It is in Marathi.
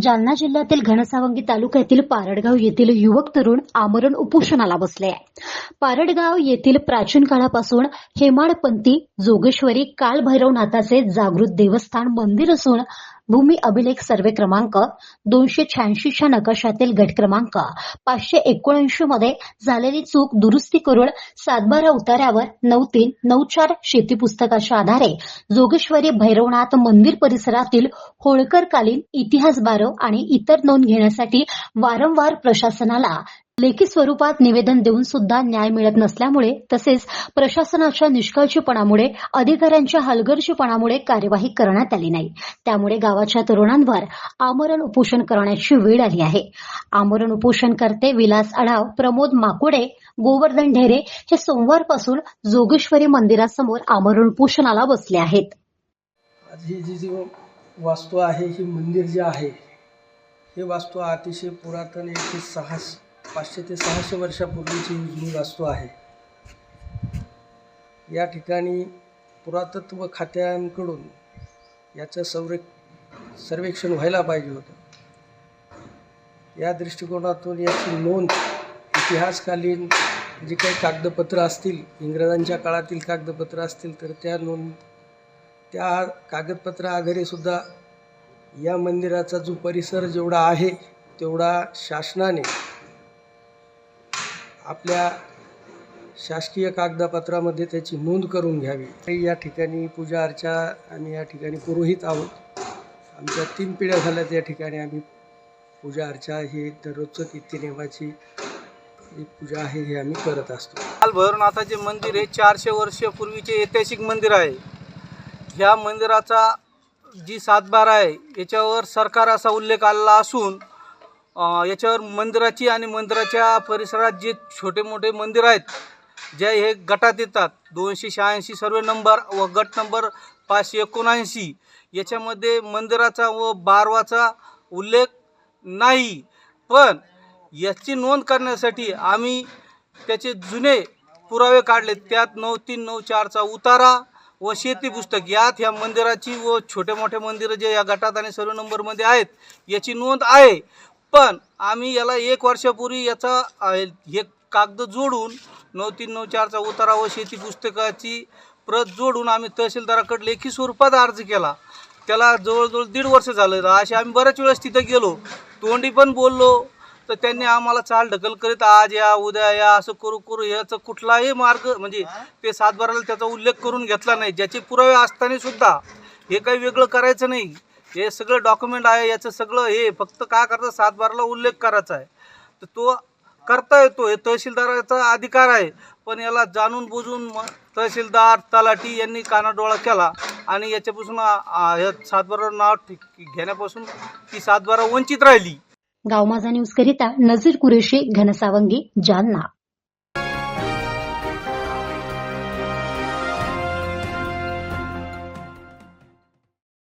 जालना जिल्ह्यातील घनसावंगी तालुक्यातील पारडगाव येथील युवक तरुण आमरण उपोषणाला बसले आहे. पारडगाव येथील प्राचीन काळापासून हेमाडपंथी जोगेश्वरी कालभैरवनाथाचे जागृत देवस्थान मंदिर असून भूमी अभिलेख सर्वे क्रमांक दोनशे शहाऐंशीच्या नकाशातील गट क्रमांक पाचशे एकोणऐंशी मध्ये झालेली चूक दुरुस्ती करून सातबारा उतार्यावर नऊ तीन नऊ चार शेती पुस्तकाच्या आधारे जोगेश्वरी भैरवनाथ मंदिर परिसरातील होळकरकालीन इतिहास बारव आणि इतर नोंद घेण्यासाठी वारंवार प्रशासनाला लेखी स्वरूपात निवेदन देऊन सुद्धा न्याय मिळत नसल्यामुळे तसेच प्रशासनाच्या निष्काळजीपणामुळे अधिकाऱ्यांच्या हलगर्जीपणामुळे कार्यवाही करण्यात आली नाही. त्यामुळे गावाच्या तरुणांवर आमरण उपोषण करण्याची वेळ आली आहे. आमरण उपोषणकर्ते विलास आढाव प्रमोद माकुडे गोवर्धन ढेरे हे सोमवारपासून जोगेश्वरी मंदिरासमोर आमरण उपोषणाला बसले आहेत. ही जी जी वास्तू आहे ही मंदिर जे आहे हे वास्तू अतिशय पुरातन एकशे सहा पाचशे ते सहाशे वर्षापूर्वीची ही जुनी वास्तू आहे. या ठिकाणी पुरातत्व खात्यांकडून याचं संरे सर्वेक्षण व्हायला पाहिजे होतं. या दृष्टिकोनातून याची नोंद इतिहासकालीन जी काही कागदपत्रं असतील इंग्रजांच्या काळातील कागदपत्रं असतील तर त्या नोंद त्या कागदपत्रा आधारे सुद्धा या मंदिराचा जो परिसर जेवढा आहे तेवढा शासनाने आपल्या शासकीय कागदपत्रामध्ये त्याची नोंद करून घ्यावी. या ठिकाणी पूजा अर्चा आम्ही या ठिकाणी पुरोहित आहोत. आमच्या तीन पिढ्या झाल्यात या ठिकाणी आम्ही पूजा अर्चा ही दररोजचं नित्यनेमाची जी पूजा आहे हे आम्ही करत असतो. काल भैरवनाथाचे मंदिर हे चारशे वर्षापूर्वीचे ऐतिहासिक मंदिर आहे. ह्या मंदिराचा जी सातबारा आहे याच्यावर सरकार असा उल्लेख आलेला असून याच्यावर मंदिराची आणि मंदिराच्या परिसरात जे छोटे मोठे मंदिर आहेत जे हे गटात येतात दोनशे शहाऐंशी सर्व नंबर व गट नंबर पाचशे एकोणऐंशी याच्यामध्ये मंदिराचा व बारवाचा उल्लेख नाही. पण याची नोंद करण्यासाठी आम्ही त्याचे जुने पुरावे काढले. त्यात नऊ तीन नऊ चारचा उतारा व शेती पुस्तक. यात ह्या मंदिराची व छोटे मोठे मंदिरं जे या गटात आणि सर्व नंबरमध्ये आहेत याची नोंद आहे. पण आम्ही याला एक वर्षापूर्वी याचा हे कागद जोडून नऊ तीन नऊ चारचा उतारा व शेती पुस्तकाची प्रत जोडून आम्ही तहसीलदाराकडे लेखी स्वरूपात अर्ज केला. त्याला जवळजवळ दीड वर्ष झालं. असे आम्ही बऱ्याच वेळेस तिथं गेलो. तोंडी पण बोललो. तर त्यांनी आम्हाला चाल ढकल करीत आज या उद्या या असं करू करू याचा कुठलाही मार्ग म्हणजे ते सातबाराला त्याचा उल्लेख करून घेतला नाही. ज्याचे पुरावे असताना सुद्धा हे काही वेगळं करायचं नाही. हे सगळं डॉक्युमेंट आहे याचं सगळं हे फक्त काय करतं सातबाराला उल्लेख करायचा आहे. तर तो करता येतो हे तहसीलदाराचा अधिकार आहे. पण याला जाणून बुजून तहसीलदार तलाठी यांनी कानाडोळा केला आणि याच्यापासून या सातबारा नाव घेण्यापासून ती सातबारा वंचित राहिली. गावमाजा न्यूज करिता नजीर कुरेशी घनसावंगी जालना.